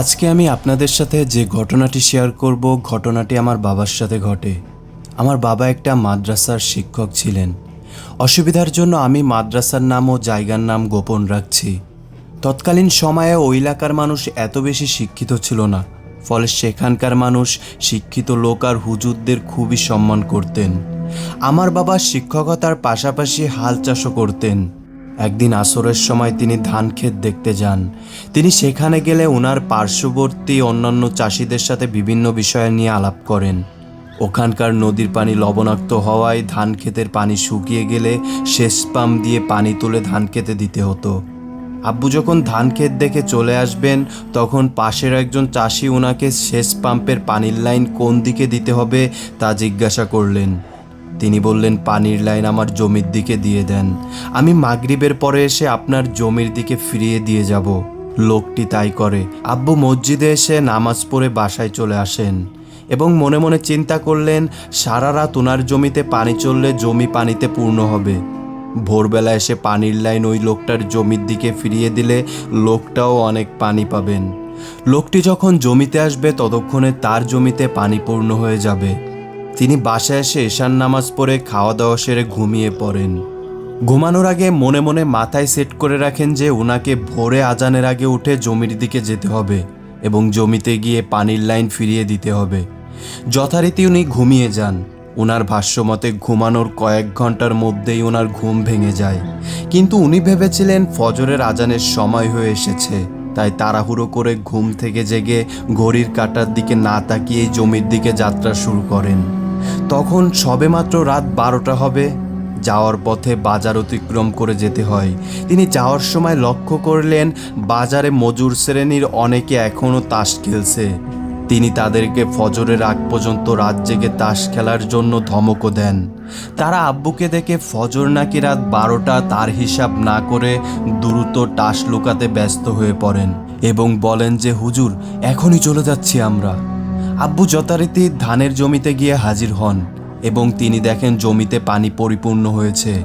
আজকে আমি আপনাদের সাথে যে ঘটনাটি শেয়ার করব, ঘটনাটি আমার বাবার সাথে ঘটে। আমার বাবা একটা মাদ্রাসার শিক্ষক ছিলেন। অসুবিধার জন্য আমি মাদ্রাসার নাম ও জায়গার নাম গোপন রাখছি। তৎকালীন সময়ে ওই এলাকার মানুষ এত বেশি শিক্ষিত ছিল না, ফলে সেখানকার মানুষ শিক্ষিত লোক আর হুজুরদের খুবই সম্মান করতেন। আমার বাবা শিক্ষকতার পাশাপাশি হাল চাষও করতেন। একদিন আসরের সময় তিনি ধান ক্ষেত দেখতে যান। তিনি সেখানে গেলে ওনার পার্শ্ববর্তী অন্যান্য চাষিদের সাথে বিভিন্ন বিষয় নিয়ে আলাপ করেন। ওখানকার নদীর পানি লবণাক্ত হওয়ায় ধান ক্ষেতের পানি শুকিয়ে গেলে শেষ পাম্প দিয়ে পানি তুলে ধান খেতে দিতে হতো। আব্বু যখন ধান ক্ষেত দেখে চলে আসবেন, তখন পাশের একজন চাষি ওনাকে শেষ পাম্পের পানির লাইন কোন দিকে দিতে হবে তা জিজ্ঞাসা করলেন। তিনি বললেন, পানির লাইন আমার জমির দিকে দিয়ে দেন। আমি মাগরিবের পরে এসে আপনার জমির দিকে ফিরিয়ে দিয়ে যাব। লোকটি তাই করে। আব্বু মসজিদে এসে নামাজ পড়ে বাসায় চলে আসেন এবং মনে মনে চিন্তা করলেন, সারা রাত ওনার জমিতে পানি চললে জমি পানিতে পূর্ণ হবে। ভোরবেলা এসে পানির লাইন ওই লোকটার জমির দিকে ফিরিয়ে দিলে লোকটাও অনেক পানি পাবেন। লোকটি যখন জমিতে আসবে, ততক্ষণে তার জমিতে পানি পূর্ণ হয়ে যাবে। তিনি বাসায় এসে এশান নামাজ পড়ে খাওয়া দাওয়া সেরে ঘুমিয়ে পড়েন। ঘুমানোর আগে মনে মনে মাথায় সেট করে রাখেন যে ওনাকে ভোরে আজানের আগে উঠে জমির দিকে যেতে হবে এবং জমিতে গিয়ে পানির লাইন ফিরিয়ে দিতে হবে। যথারীতি উনি ঘুমিয়ে যান। ওনার ভাষ্যমতে ঘুমানোর কয়েক ঘণ্টার মধ্যেই ওনার ঘুম ভেঙে যায়। কিন্তু উনি ভেবেছিলেন ফজরের আজানের সময় হয়ে এসেছে। তাই তাড়াহুড়ো করে ঘুম থেকে জেগে ঘড়ির কাটার দিকে না তাকিয়ে জমির দিকে যাত্রা শুরু করেন। তখন সবেমাত্র রাত বারোটা হবে। যাওয়ার পথে বাজার অতিক্রম করে যেতে হয়। তিনি যাওয়ার সময় লক্ষ্য করলেন, বাজারে মজুর শ্রেণির অনেকে এখনও তাস খেলছে। তিনি তাদেরকে ফজরের আগ পর্যন্ত রাত জেগে তাস খেলার জন্য ধমকও দেন। তারা আব্বুকে দেখে ফজর নাকি রাত বারোটা তার হিসাব না করে দ্রুত টাস লুকাতে ব্যস্ত হয়ে পড়েন এবং বলেন যে, হুজুর, এখনই চলে যাচ্ছি আমরা। আব্বু যথারীতি ধানের জমিতে গিয়ে হাজির হন এবং তিনি দেখেন জমিতে পানি পরিপূর্ণ হয়েছে।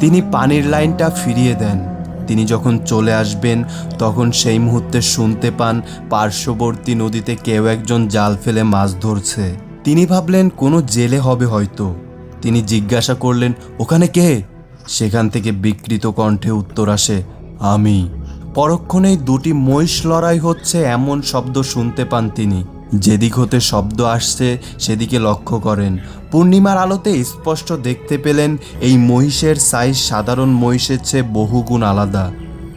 তিনি পানির লাইনটা ফিরিয়ে দেন। তিনি যখন চলে আসবেন, তখন সেই মুহূর্তে শুনতে পান পার্শ্ববর্তী নদীতে কেউ একজন জাল ফেলে মাছ ধরছে। তিনি ভাবলেন, কোনো জেলে হবে হয়তো। তিনি জিজ্ঞাসা করলেন, ওখানে কে? সেখান থেকে বিকৃত কণ্ঠে উত্তর আসে, আমি। পরক্ষণেই দুটি মহিষ লড়াই হচ্ছে এমন শব্দ শুনতে পান তিনি। যেদিক হতে শব্দ আসছে, সেদিকে লক্ষ্য করেন। পূর্ণিমার আলোতে স্পষ্ট দেখতে পেলেন এই মহিষের সাইজ সাধারণ মহিষের চেয়ে বহুগুণ আলাদা।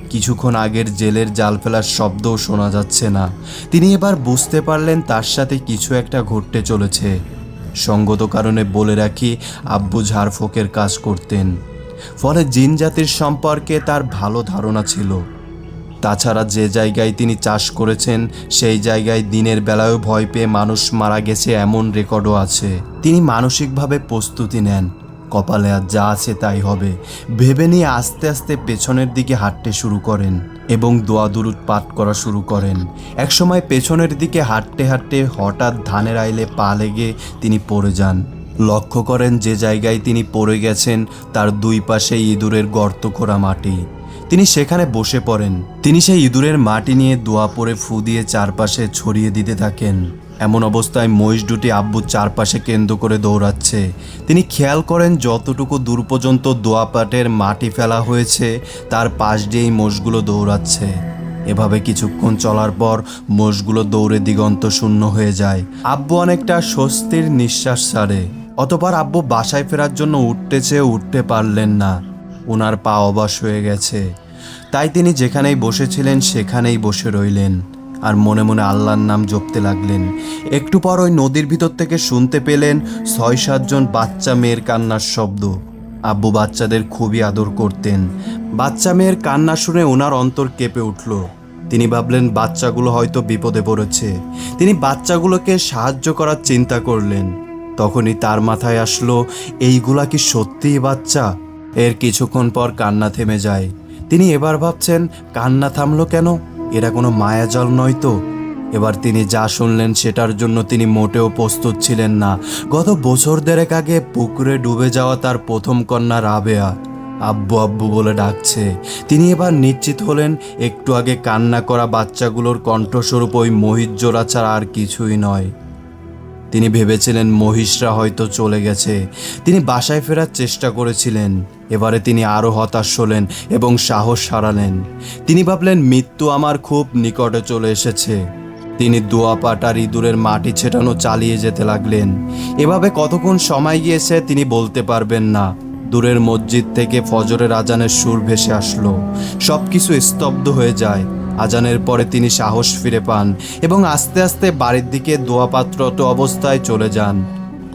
কিছুক্ষণ আগের জেলের জাল ফেলার শব্দও শোনা যাচ্ছে না। তিনি এবার বুঝতে পারলেন তার সাথে কিছু একটা ঘটতে চলেছে। সঙ্গত কারণে বলে রাখি, আব্বু ঝাড়ফোঁকের কাজ করতেন। ফলে জিন জাতির সম্পর্কে তার ভালো ধারণা ছিল। তাছাড়া যে জায়গায় তিনি চাষ করেছেন, সেই জায়গায় দিনের বেলায়ও ভয় পেয়ে মানুষ মারা গেছে এমন রেকর্ডও আছে। তিনি মানসিকভাবে প্রস্তুতি নেন। কপালে আর যা আছে তাই হবে। ভেবে নিয়ে আস্তে আস্তে পেছনের দিকে হাঁটতে শুরু করেন এবং দোয়া দুরুদ পাঠ করা শুরু করেন। একসময় পেছনের দিকে হাঁটতে হাঁটতে হঠাৎ ধানের আইলে পা লেগে তিনি পড়ে যান। লক্ষ্য করেন যে জায়গায় তিনি পড়ে গেছেন, তার দুই পাশে ইঁদুরের গর্ত করা মাটি। তিনি সেখানে বসে পড়েন। তিনি সেই ইঁদুরের মাটি নিয়ে দোয়া পরে ফু দিয়ে চারপাশে ছড়িয়ে দিতে থাকেন। এমন অবস্থায় মহিষ দুটি আব্বু চারপাশে কেন্দ্র করে দৌড়াচ্ছে। তিনি খেয়াল করেন, যতটুকু দূর পর্যন্ত দোয়া পাটের মাটি ফেলা হয়েছে, তার পাশ দিয়েই মোষগুলো দৌড়াচ্ছে। এভাবে কিছুক্ষণ চলার পর মোষগুলো দৌড়ে দিগন্ত শূন্য হয়ে যায়। আব্বু অনেকটা স্বস্তির নিঃশ্বাস ছাড়ে। অতপর আব্বু বাসায় ফেরার জন্য উঠতে চেয়ে উঠতে পারলেন না। ওনার পা অবাস হয়ে গেছে। তাই তিনি যেখানেই বসেছিলেন, সেখানেই বসে রইলেন। আর মনে মনে আল্লাহর নাম জপতে লাগলেন। একটু পর ওই নদীর ভিতর থেকে শুনতে পেলেন ছয় সাতজন বাচ্চা মেয়ের কান্নার শব্দ। আব্বু বাচ্চাদের খুবই আদর করতেন। বাচ্চা মেয়ের কান্না শুনে ওনার অন্তর কেঁপে উঠল। তিনি ভাবলেন, বাচ্চাগুলো হয়তো বিপদে পড়েছে। তিনি বাচ্চাগুলোকে সাহায্য করার চিন্তা করলেন। তখনই তার মাথায় আসলো, এইগুলা কি সত্যিই বাচ্চা? এর কিছুক্ষণ পর কান্না থেমে যায়। তিনি এবার ভাবছেন, কান্না থামলো কেন? এরা কোনো মায়াজল নয় তো? এবার তিনি যা শুনলেন সেটার জন্য তিনি মোটেও প্রস্তুত ছিলেন না। গত বছর দেড়েক আগে পুকুরে ডুবে যাওয়া তার প্রথম কন্যা রাবেয়া আব্বু আব্বু বলে ডাকছে। তিনি এবার নিশ্চিত হলেন, একটু আগে কান্না করা বাচ্চাগুলোর কণ্ঠস্বরূপ ওই মহিষ জোড়া ছাড়া আর কিছুই নয়। তিনি ভেবেছিলেন মহিষরা হয়তো চলে গেছে। তিনি বাসায় ফেরার চেষ্টা করেছিলেন। এবারে তিনি আরও হতাশ হলেন এবং সাহস হারালেন। তিনি ভাবলেন, মৃত্যু আমার খুব নিকটে চলে এসেছে। তিনি দোয়াপাট আর ইঁদুরের মাটি ছেটানো চালিয়ে যেতে লাগলেন। এভাবে কতক্ষণ সময় গিয়েছে তিনি বলতে পারবেন না। দূরের মসজিদ থেকে ফজরের আজানের সুর ভেসে আসলো। সব কিছু স্তব্ধ হয়ে যায়। আজানের পরে তিনি সাহস ফিরে পান এবং আস্তে আস্তে বাড়ির দিকে দোয়াপাত্রত অবস্থায় চলে যান।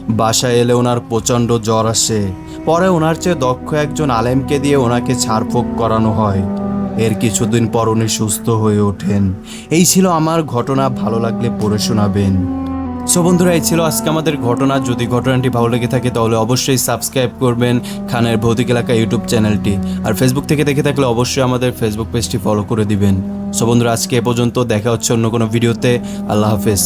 বাসায় এলে ওনার প্রচণ্ড জ্বর আসে। পরে ওনার চেয়ে দক্ষ একজন আলেমকে দিয়ে ওনাকে ছাড়ফোঁক করানো হয়। এর কিছুদিন পর উনি সুস্থ হয়ে ওঠেন। এই ছিল আমার ঘটনা, ভালো লাগলে পড়ে শোনাবেন। সো বন্ধুরা, এই ছিল আজকে আমাদের ঘটনা। যদি ঘটনাটি ভালো লেগে থাকে, তাহলে অবশ্যই সাবস্ক্রাইব করবেন খানের ভৌতিক এলাকা ইউটিউব চ্যানেলটি আর ফেসবুক থেকে দেখে থাকলে অবশ্যই আমাদের ফেসবুক পেজটি ফলো করে দিবেন। সো বন্ধুরা, আজকে এ পর্যন্ত। দেখা হচ্ছে অন্য কোনো ভিডিওতে আল্লাহ হাফেজ।